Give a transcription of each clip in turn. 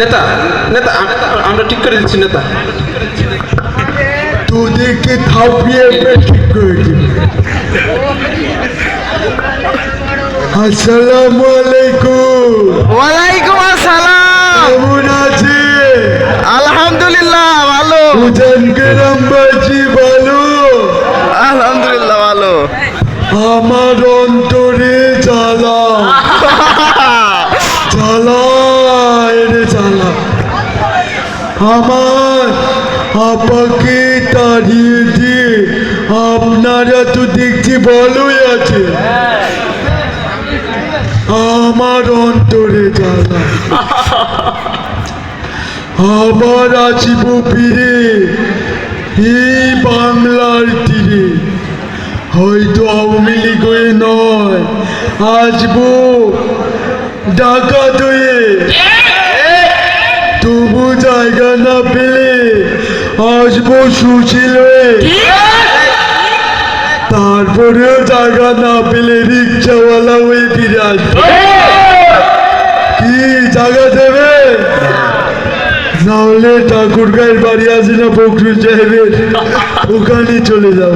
নেতা নেতা আমরা ঠিক করে দিচ্ছি নেতা। তোদেরকে থাপিয়ে ঠিক করে দিব। আসসালামু আলাইকুম। ওয়ালাইকুম আসসালাম। কেমন আছে আলহামদুলিল্লাহ ভালো। উজান গ্রামবাসী ভালো। আলহামদুলিল্লাহ ভালো। আমার অন্তরে আমার আপাকে তাড়িয়ে দিয়ে আপনারা তো দেখছি ভালোই আছে। আমার অন্তরে জ্বালা। আবার আসিব ফিরে এই বাংলার তীরে। হয়তো আওয়ামী লীগ নয়, আসব ডাকাত হয়ে জায়গা না পেলে আসব সুশীল তারপরেও জায়গা না পেলে রিক্সাওয়ালা হয়ে ফিরে আসব। কি জায়গা দেবে? নাহলে ঠাকুর গায়ের বাড়ি আছে না ফখরুল সাহেবের ওখানে চলে যাব।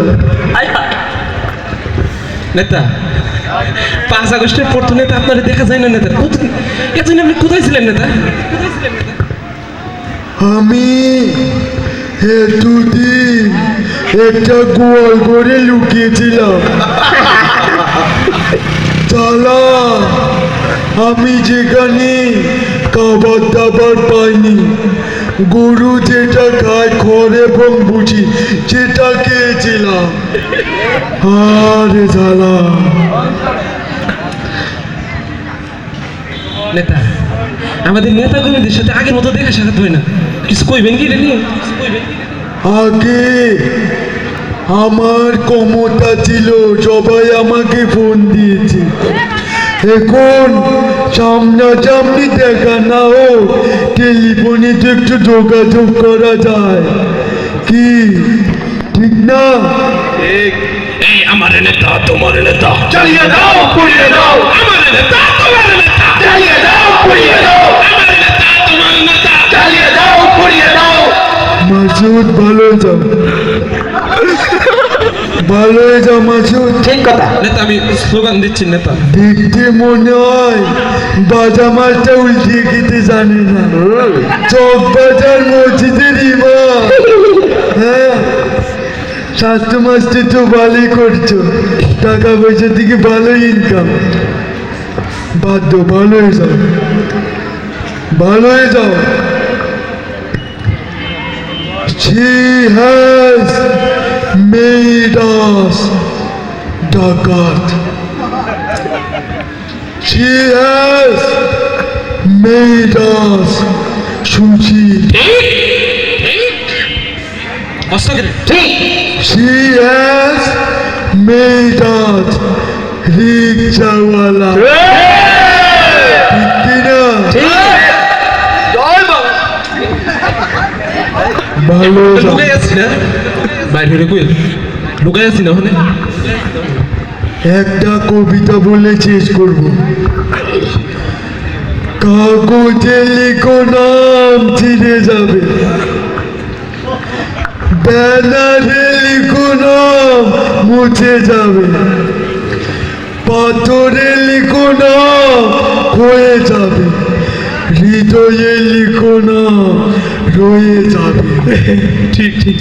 নেতা, পাঁচ আগস্টের পর তো নেতা আপনার দেখা যায় না নেতা। কোথায়- এতদিন আপনি কোথায় ছিলেন নেতা? আমি এতদিন একটা গোয়াল করে লুকিয়েছিলাম। চালা আমি যেখানে খাবার দাবার পাইনি। গরু যেটা খায়, খড় এবং বুঝি যেটা খেয়েছিলাম। আরে জ্বালা নেতা। আমাদের নেতা কর্মীদের সাথে আগের মতো দেখা সাক্ষাৎ হয় না। কিছু কইবেন কি নিয়ে? আগে আমার ক্ষমতা ছিল সবাই আমাকে ফোন দিয়েছে। এখন সামনাসামনি দেখা না হোক টেলিফোনে তো একটু যোগাযোগ করা যায়। কি? ঠিক না? এই আমার নেতা তোমার নেতা। চালিয়ে দাও পুড়িয়ে দাও আমার নেতা মাসুদ ভালো হয়ে যাও। ভালো হয়ে যাও ঠিক কথা। নেতা আমি স্লোগান দিচ্ছি নেতা। দেখতে মনে হয় বাজা মাছটা উল্টিয়ে খেতে জানে না। চক বাজার মসজিদের ইমাম। হ্যাঁ। স্বাস্থ্য মাস্টার তো ভালোই করছ। টাকা পয়সা থেকে ভালোই ইনকাম বাধ্য ভালো হয়ে যাও। ভালো হয়ে যাও। He has made us the God. He has made us Shuji. She has made us Rijawala. Yeah! ভালো। লুকাই আছি না? বাইরে কই? লুকাই আছি না ওখানে? একটা কবিতা বলে শেষ করব। কাগজে লিখো নাম ছিঁড়ে যাবে। ব্যানারে লিখো নাম মুছে যাবে। পাথরে লিখো নাম হয়ে যাবে। হৃদয়ে লিখো নাম রয়ে যাবে। ঠিক ঠিক।